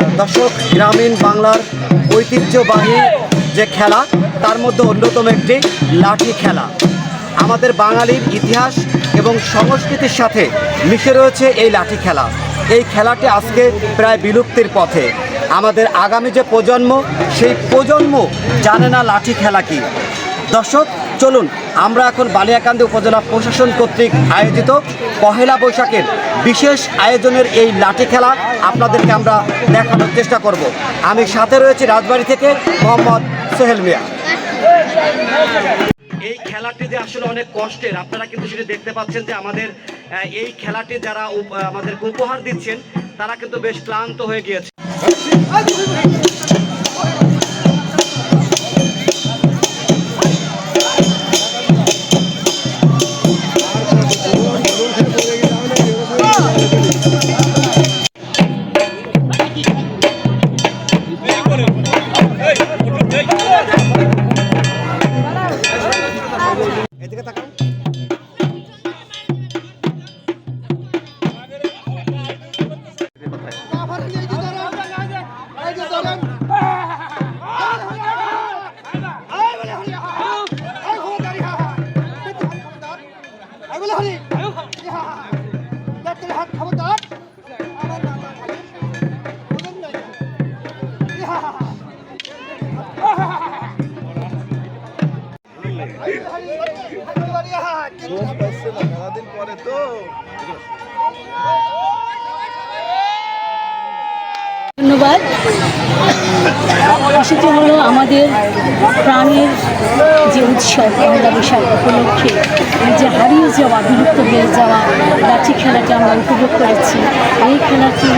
দর্শক, গ্রামীণ বাংলার ঐতিহ্যবাহী যে খেলা, তার মধ্যে অন্যতম একটি লাঠি খেলা। আমাদের বাঙালির ইতিহাস এবং সংস্কৃতির সাথে মিশে রয়েছে এই লাঠি খেলা। এই খেলাটি আজকে প্রায় বিলুপ্তির পথে। আমাদের আগামী যে প্রজন্ম, সেই প্রজন্ম জানে না লাঠি খেলা কি। দর্শক চলুন, আমরা এখন বালিয়াকান্দি উপজেলা প্রশাসন কর্তৃক আয়োজিত পহেলা বৈশাখের বিশেষ আয়োজনের এই লাঠি খেলা আপনাদেরকে আমরা দেখানোর চেষ্টা করব। আমি সাথে রয়েছি রাজবাড়ি থেকে মোহাম্মদ সোহেল মিয়া। এই খেলাটি যে আসলে অনেক কষ্টের, আপনারা কিন্তু সেটা দেখতে পাচ্ছেন যে আমাদের এই খেলাটি যারা আমাদেরকে উপহার দিচ্ছেন, তারা কিন্তু বেশ ক্লান্ত হয়ে গিয়েছে। সারাদিন পরে তো ধন্যবাদ। সেটি হলো আমাদের প্রাণের যে উৎসব পয়লা বৈশাখ উপলক্ষে যে হারিয়ে যাওয়া, বিলুপ্ত হয়ে যাওয়া লাঠি খেলাটি আমরা উপভোগ করেছি। এই খেলাটি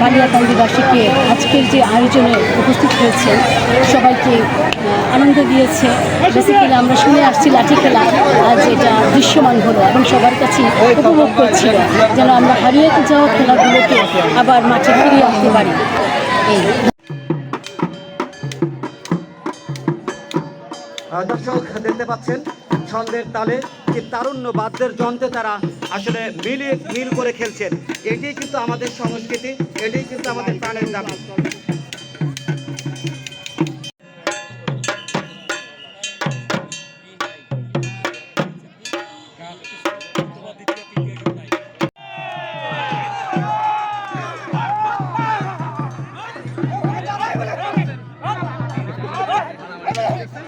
বালিয়াকান্দিবাসীকে আজকের যে আয়োজনে উপস্থিত হয়েছে, সবাইকে আনন্দ দিয়েছে। বেসিক্যালি আমরা শুনে আসছি লাঠি খেলা, আজ এটা দৃশ্যমান হলো এবং সবার কাছে উপভোগ করছিল যেন আমরা হারিয়ে যাওয়া খেলাগুলোকে আবার মাঠে ফিরিয়ে আনতে পারি। এই। দর্শক দেখতে পাচ্ছেন ছন্দের তালে কি তারুণ্য বাদ্যের যন্ত্রে তারা আসলে মিলিয়ে মিল করে খেলছেন। এটাই কিন্তু আমাদের সংস্কৃতি, এটাই কিন্তু আমাদের প্রাণের দাবি।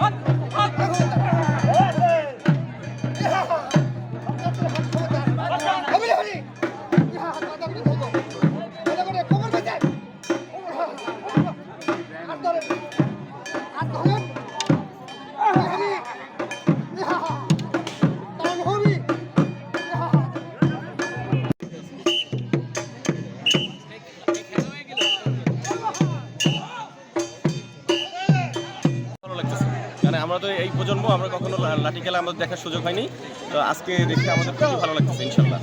ভালো আমরা তো এই প্রজন্ম আমরা কখনো লাঠি খেলা আমাদের দেখার সুযোগ হয়নি। তো আজকে দেখে আমাদের খুবই ভালো লাগতেছে ইনশাল্লাহ।